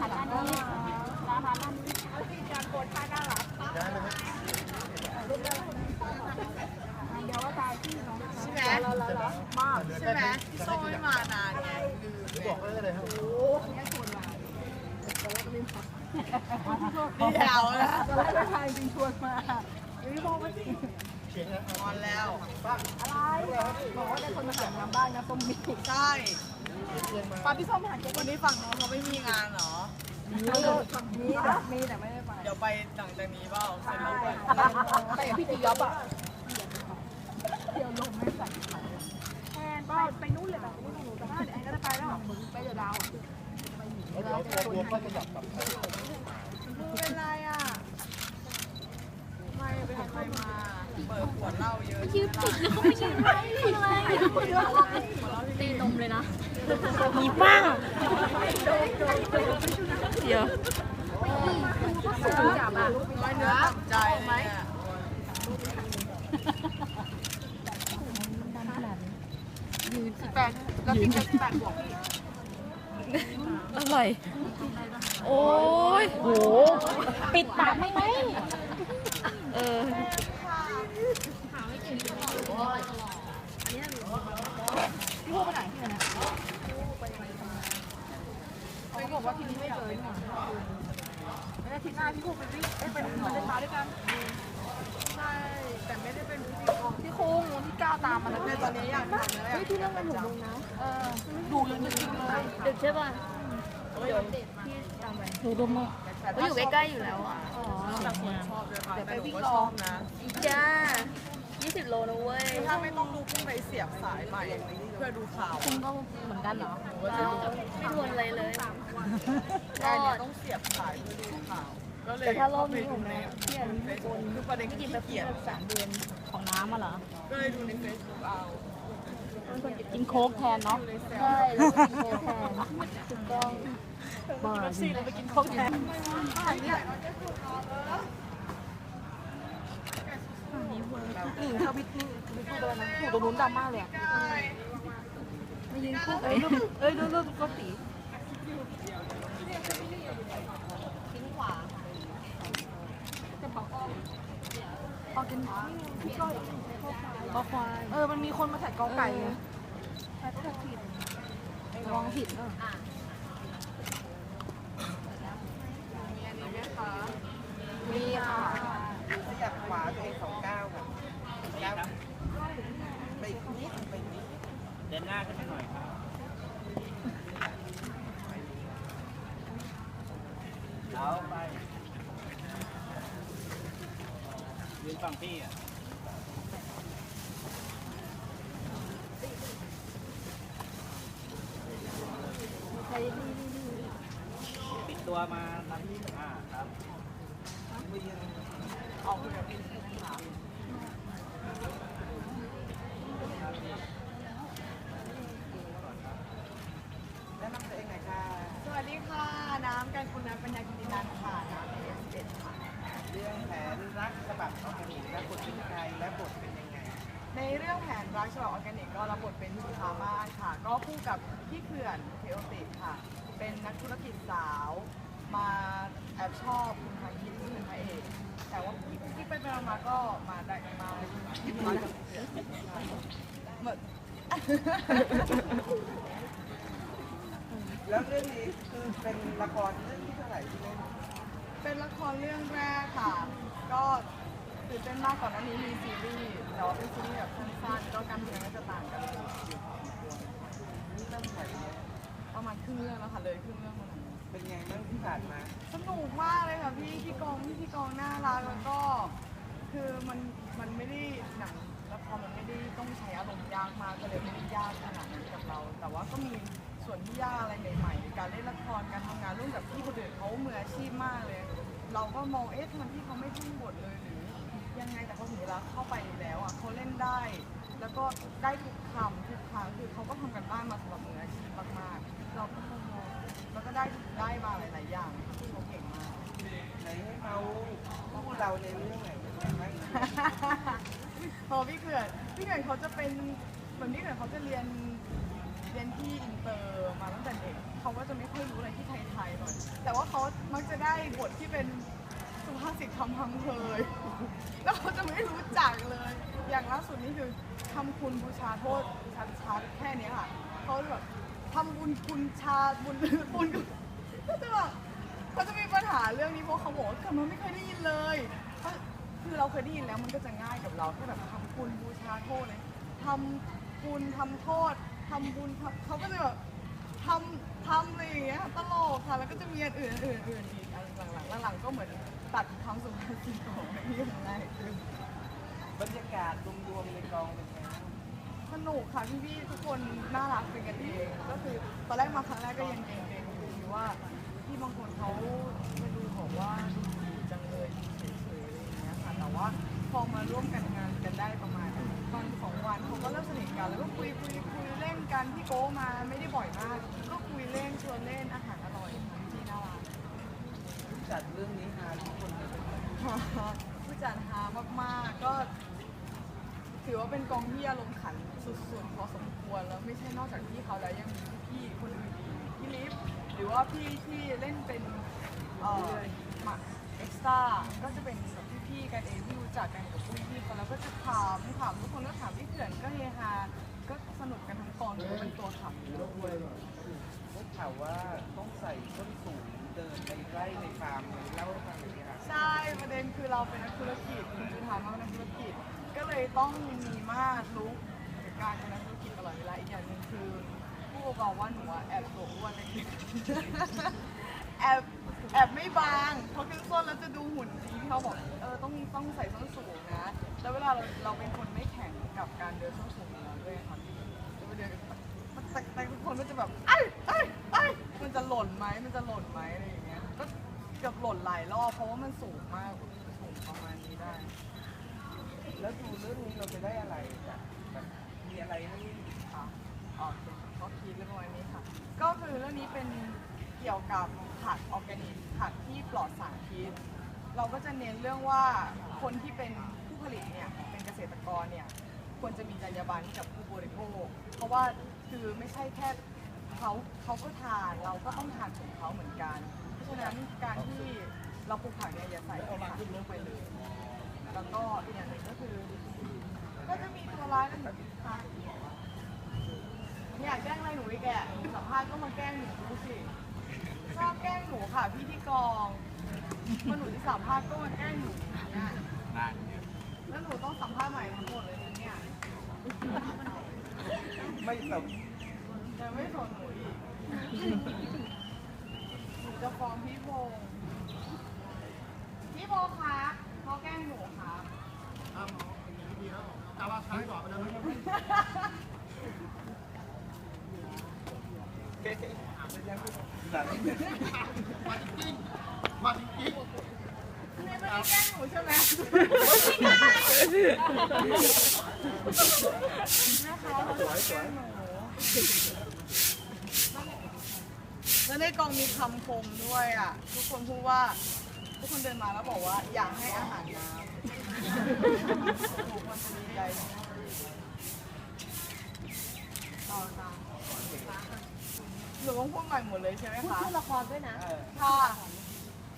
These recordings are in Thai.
หันด้านนี้ตาหันด้านนี้การโกนท่าน่ารักได้เลยไหมเดี๋ยวว่าตายที่น้องใช่ไหมเราเราเรามากใช่ไหมพี่โซ่ไม่มานานไงลืมบอกไว้เลยครับนี่เดาแล้วตอนแรกก็ทายจริงชวนมาอยู่ที่บอกว่าสิเขียนนอนแล้วอะไรบอกว่าได้คนมาหางานบ้านนะส้มมีใช่ปาพี่ส้มหาเจ๊วันนี้ฝั่งน้องเขาไม่มีงานเหรอ มีแต่มีแต่ไม่ได้ไปเดี๋ยวไปหลังจากนี้เปล่าเซ็นลงไปไปกับพี่ตียอบอะเที่ยวลงไม่ใส่แอนไปไปนู่นเลยแบบไม่ต้องรู้แต่ว่าเดี๋ยวแอนก็จะไปแล้วไปเดี๋ยวดาวแล้วเดี๋ยวตัวรวมก็จะหยับกับเป็นไรอะไม่ไปทำไมมาเปิดขวดเหล้าเยอะยืมติดแล้วเขาไม่ยืมไรอะไรตีนมเลยนะมีป้าง เดี๋ยวสูงจับอะร้อยเนื้อต่ำใจเลยเนี่ยแปดแล้วพี่จะแปดบวกพี่อร่อย โอ้ยโห ปิดปากไม่ไหมเออ พี่พูดไปไหนที่ไหนนะเขาบอก ว่าที่นี้ไม่เจอนี่หว่าไม่ได้ทีหน้าพี่พูดไปวิ่งเอ้ยไปมาเดินมาด้วยกัน ใช่ แต่ไม่ได้เป็นพิธีกรพี่คุ้งวันที่เก้าตามมาแล้วในตอนนี้อยากทำแล้วอยากที่เรื่องมันหนุนลงนะเออดูยังดึกเลยดึกใช่ป่ะเดี๋ยวพี่ตามไปดูดมอะก็อยู่ใกล้ๆอยู่แล้วอะอ๋อแต่คนชอบด้วยค่ะแต่หนูก็ชอบนะจ้า 20 โลนะเว้ยถ้าไม่ต้องดูพุ่งไปเสียบสายใหม่เพื่อดูข่าวคุณก็เหมือนกันเหรอไม่ทวนอะไรเลยได้เนี่ยต้องเสียบสายเพื่อดูข่าวก็เลยแต่ถ้ารอบนี้ไปผดูมในนะเที่ยนเฟซบุ๊กคือประเด็นขี้เกียจสามเดือนของน้ำมาเหรอ ก็เลยดูในเฟซบุ๊กเอากินโค้กแทนเนาะใช่แล้วกินโค้กแทนถูกต้องบ้าซี่เราไปกินโค้กแทน อืมถ้าวิทนี่วิทพูดเลยนะถูกตรงนู้นดำมากเลยอะม่ยิงคู่เอ้ยรูปเอ้ยรูปรูปก็ตีทิ้งขวาจะบอกอ้อมออกกันพี่ก้อยก็ควายเออมันมีคนมาแท็กกอไก่ไงแท็กแท็กผิดระวังผิดเนอะ มีอันนี้ไหมคะ มีค่ะ ขยับขวาตัวเองสองก้าวค่ะก้าวไปอีกนิดไปอีกนิด เดิน หน้าขึ้นไปหน่อยครับเอาไปยืนฝั่งพี่อะปิดตัวมาทำที่อ่าครับออกคุยกับพี่ค่ะแนะนำตัวเองหน่อยค่ะ สวัส ดีค่ะ น้ำกันคุณนันปัญญากิตินันท์ค่ะน้ำเอสเอ็ดค่ะ เรื่องแผนรักฉบับออร์แกนิกและบทเป็นใครและบทเป็นยังไง ในเรื่องแผนรักฉบับออร์แกนิกก็รับบทเป็นสุธามาศค่ะ ก็คู่กับพี่เขื่อนเทโอติกค่ะ เป็นนักธุรกิจสาว มาแอบชอบคุณพายินที่เป็นพระเอก แต่ว่าที่ที่ไปไปมาๆก็มาได้มามากับเหมือน แล้วเรื่องนี้คือเป็นละครเรื่องที่เท่าไหร่ที่เล่นเป็นละครเรื่องแรกค่ะ ก็ตื่นเต้นมากก่อนหน้านี้มีซีรีส์แต่ว่าเป็นซีรีส์แบบสั้นๆก็การแสดงก็จะต่างกันเรื่องไหนเนี่ยประมาณครึ่งเรื่องแล้วค่ะเลยครึ่งเรื่องมาหน่อยเป็นไงบ้างที่ผ่านมาสนุกมากเลยค่ะพี่พี่กองพี่พี่กองน่ารักแล้วก็ คือมันมันไม่ได้หนังละครมันไม่ได้ต้องใช้อารมณ์ยากมากก็เลยไม่ได้ยากขนาดนั้นกับเรา แต่ว่าก็มี ส่วนที่ยากอะไรใหม่ๆในการเล่นละครการทำงานร่วมกับพี่คนอื่นเขามืออาชีพมากเลย เราก็มองเอ๊ะทำไมพี่เขาไม่ทุ่มบทเลยหรือยังไงแต่พอถึงเวลาเข้าไปแล้วอะเขาเล่นได้ แล้วก็ได้ทุกคำทุกครั้งคือเขาก็ทำกันบ้านมาสำหรับมืออาชีพมากๆ เราก็มองแล้วก็ได้ได้มาหลายๆอย่างค่ะเขาเก่งมากไหนให้เขาพูดเราในเรื่องไหนเป็นไงบ้างพอพี่เขื่อนพี่เขื่อนเขาจะเป็นเหมือนพี่เขื่อนเขาจะเรียน เรียนที่อินเตอร์มาตั้งแต่เด็กเขาก็จะไม่ค่อยรู้อะไรที่ไทยๆหน่อยแต่ว่าเขามักจะได้บทที่เป็นสุภาษิตคำพังเพยแล้วเขาจะไม่รู้จักเลย อย่างล่าสุดนี่คือทำคุณบูชาโทษชัดๆแค่นี้ค่ะเขาแบบทำบุญคุณชาบุญบุญก็จะแบบเขาจะมีปัญหาเรื่องนี้เพราะเขาบอกว่าเกิดมาไม่เคยได้ยินเลยเพราะคือเราเคยได้ยินแล้วมันก็จะง่ายกับเราแค่แบบทำคุณบูชาโทษเลยทำคุณทำโทษ ทำบุญทำเขาก็จะแบบทำทำอะไรอย่างเงี้ยตลกค่ะ แล้วก็จะมีอันอื่นอื่นอื่นอีกอันหลังๆหลังๆก็เหมือนตัดคำสุภาษิตของพี่ของนายขึ้นบรรยากาศรวมๆในกองเป็นไงบ้างสนุกค่ะพี่ๆทุกคนน่ารักเป็นกันเองก็คือตอนแรกมาครั้งแรกก็ยังเกรงๆอยู่ว่าพี่บางคนเขาไม่ดู มาไม่ได้บ่อยมาก ก็คุยเล่นชวนเล่นอาหารอร่อยค่ะพี่น่ารักผู้จัดเรื่องนี้ฮาทุกคนเลยเป็นไงผู้จัดหามากๆก็ ถือว่าเป็นกองที่อารมณ์ขันสุดๆพอสมควรแล้วไม่ใช่นอกจากพี่เขาแล้วยังมีพี่ๆคนอื่นอีกพี่ลิฟหรือว่าพี่ที่เล่นเป็นเอ่อมาเอ็กซ์ต้าก็จะเป็นแบบพี่ๆกันเองที่รู้จักกันกับพี่ๆเขาแล้วก็จะถามถามทุกคนก็ถามพี่เขื่อนก็เฮฮา ก็สนุกกันทั้งกองถือว่าเป็นตัวขับด้วยได้ข่าวว่าต้องใส่ส้นสูงเดินในไร่ในฟาร์มเลยเล่าให้ฟังหน่อยสิคะใช่ประเด็นคือเราเป็นนักธุรกิจคุณจุธามาเป็นนักธุรกิจ ก็เลยต้องมีมาตรรู้จากการเป็นนักธุรกิจตลอดเวลาอีกอย่างหนึ่งคือผู้บอกว่าหนูอะแอบตัวอ้วนเล็กๆแอบแอบไม่บางเพราะขึ้นส้นแล้วจะดูหุ่นดีที่เขาบอกเออต้องต้องใส่ส้นสูงนะแล้วเวลาเราเราเป็นคนไม่ กับการเดินส้นสูงอยู่แล้วด้วยค่ะพี่แล้วเดินแต่แต่ทุกคนก็จะแบบเอ้ยเอ้ยเอ้ยมันจะหล่นไหมมันจะหล่นไหมอะไรอย่างเงี้ยก็เกือบหล่นหลายรอบเพราะว่ามันสูงมากสูงประมาณนี้ได้ แล้วดูเรื่องนี้เราจะได้อะไรจากแบบมีอะไรให้ค่ะอ๋อก็คิดเรื่องประมาณนี้ค่ะ ก็คือเรื่องนี้เป็นเกี่ยวกับผักออร์แกนิกผักที่ปลอดสารพิษเราก็จะเน้นเรื่องว่าคนที่เป็นผู้ผลิตเนี่ยเป็นเกษตรกรเนี่ย ควรจะมีจรรยาบรรณกับผู้บริโภค เพราะว่าคือไม่ใช่แค่เขาเขาก็ทานเราก็ต้องทานของเขาเหมือนกัน เพราะฉะนั้นการที่เราปลูกผักเนี่ยอย่าใส่สารพิษลงไปเลย แล้วก็อีกอย่างหนึ่งก็คือ ก็จะมีตัวร้ายนั่นแบบค่ะอยากแกล้งอะไรหนูอีกแกสัมภาษณ์ก็มาแกล้งหนูดูสิชอบแกล้งหนูค่ะพี่ที่กองพอหนูที่สัมภาษณ์ก็มาแกล้งหนูเนี่ยแล้วหนูต้องสัมภาษณ์ใหม่ทั้งหมดเลย นะเนี่ยไม่แบบยังไม่สนหนูอีกหนูจะฟ้องพี่โพงพี่โพงครับเขาแกล้งหนูครับกาลาช้างก่อนไปเลยจัดมาจริงมาจริงนี่ไม่ได้แกล้งหนูใช่ไหม นะคะเราจะแกล้งหนูแล้วในกองมีคำคมด้วยอะ ทุกคนพูดว่า ทุกคนเดินมาแล้วบอกว่า อยากให้อาหารน้ำทุกคนจะดีใจต่อค่ะหนูต้องพูดใหม่หมดเลยใช่ไหมคะ พูดละครด้วยนะเออค่ะ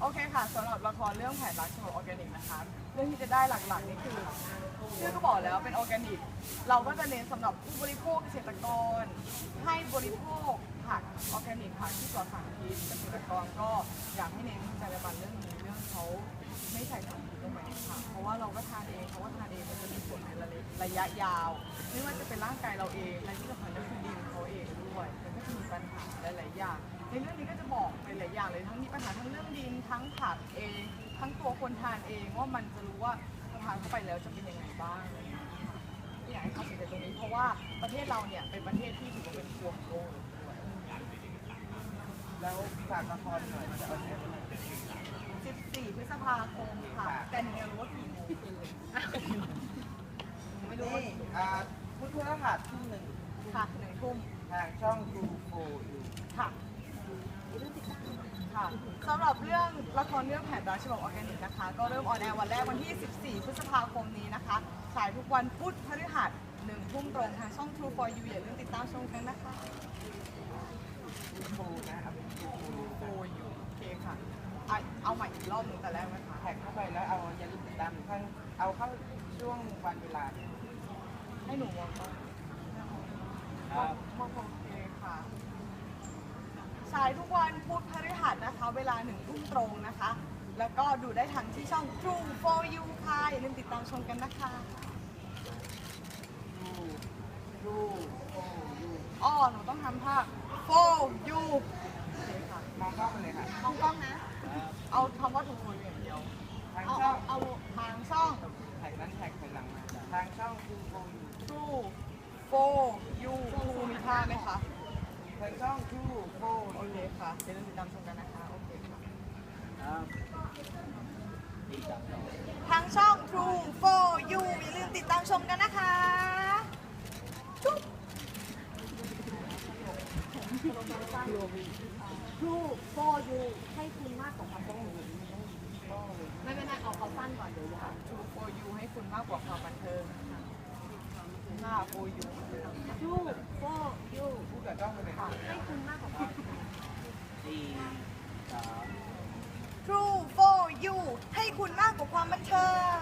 โอเคค่ะสำหรับละครเรื่องแผนรักฉบับออร์แกนิกนะคะ เรื่องที่จะได้หลักๆนี่คือชื่อก็บอกแล้วเป็นออร์แกนิก เราก็จะเน้นสำหรับผู้บริโภคเกษตรกร ให้บริโภคผักออร์แกนิกผักที่ปลอดสารพิษเกษตรกรก็อยากให้เน้นจรรยาบรรณเรื่องนี้เรื่องเขาไม่ใส่สารพิษลงไปในผักเพราะว่าเราก็ทานเองเพราะว่าทานเองมันจะมีผลในระยะยาวไม่ว่าจะเป็นร่างกายเราเองและที่สำคัญก็คือดินเขาเองด้วยมันก็จะมีปัญหาหลายๆอย่างในเรื่องนี้ก็จะบอกหลายอย่างเลยทั้งมีปัญหาทั้งเรื่องดินทั้งผักเอง ทั้งตัวคนทานเองว่ามันจะรู้ว่าทานเข้าไปแล้วจะเป็นยังไงบ้างอะไรอย่างเงี้ยอยากให้เขาสนใจตรงนี้เพราะว่าประเทศเราเนี่ยเป็นประเทศที่ถือว่าเป็นครัวมโลกแล้วฝากละครหน่อยมันจะเอาเนี่ย14พฤษภาคมค่ะแต่หนูยังรู้ว่ากี่โมงไม่รู้ว่านี่อ่าพุทธรหัสทุ่มหนึ่งค่ะหนึ่งทุ่มทางช่องทูโฟอยู่ค่ะ ค่ะสำหรับเรื่องละครเรื่องแผนรักฉบับออร์แกนิกนะคะ ก็เริ่มออนแอร์วันแรกวันที่ 14 พฤษภาคมนี้นะคะฉายทุกวันพุธพฤหัสหนึ่งทุ่มตรงทางช่อง True for You อย่าลืมติดตามชมกันนะคะทูโฟนะครับทูโฟ for You โอเคอะ เอาใหม่อีกรอบหนึงแต่แรกไหมคะแท็กเข้าไปแล้วเอาอย่าลืมติดตามข้างเอาเข้าช่วงวันเวลาให้หนูมองก่อนครับมองโอเคค่ะฉายทุกวันพุธพฤหัสนะคะ เวลาหนึ่งทุ่มตรงนะคะ แล้วก็ดูได้ทางที่ช่อง True for You ค่ะอย่าลืมติดตามชมกันนะคะดูดูโอ้ดูอ้อหนูต้องทำท่า for you โอเคค่ะมองเข้าไปเลยค่ะมองกล้องนะ เอาคำว่า True for You อย่างเดียว ทาง เอา ช่อ เอา ง เอาทางช่อง แท็กนั้นแท็กถอยหลังมาทางช่องคือโฟยู True for you True มีท่าไหมคะ ทางช่องทูโฟ โอเคค่ะ อย่าลืมติดตามชมกันนะคะ โอเคค่ะครับดีจังต่อทางช่อง True for You อย่าลืมติดตามชมกันนะคะจุ๊บ True for you ให้คุณมากกว่าความต้องไม่ไม่ไม่เอาเขาสั้นก่อนเดี๋ยวยาว True for you ให้คุณมากกว่าความบันเทิงค่ะหน้า for you True for you พูดกับกล้องไปเลยค่ะ ให้คุณมากกว่าความ สี่สาม True for you ให้คุณมากกว่าความบันเทิง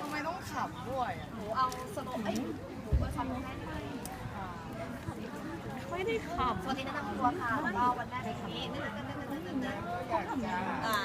ทำไมต้องขำด้วย อะหนูเอาสโลเอ้ยหนูก็ทำให้ไหมไม่ได้ขับสวัสดีนะนำตัวค่ะก็วันแรกในนี้ อยากจะอ่า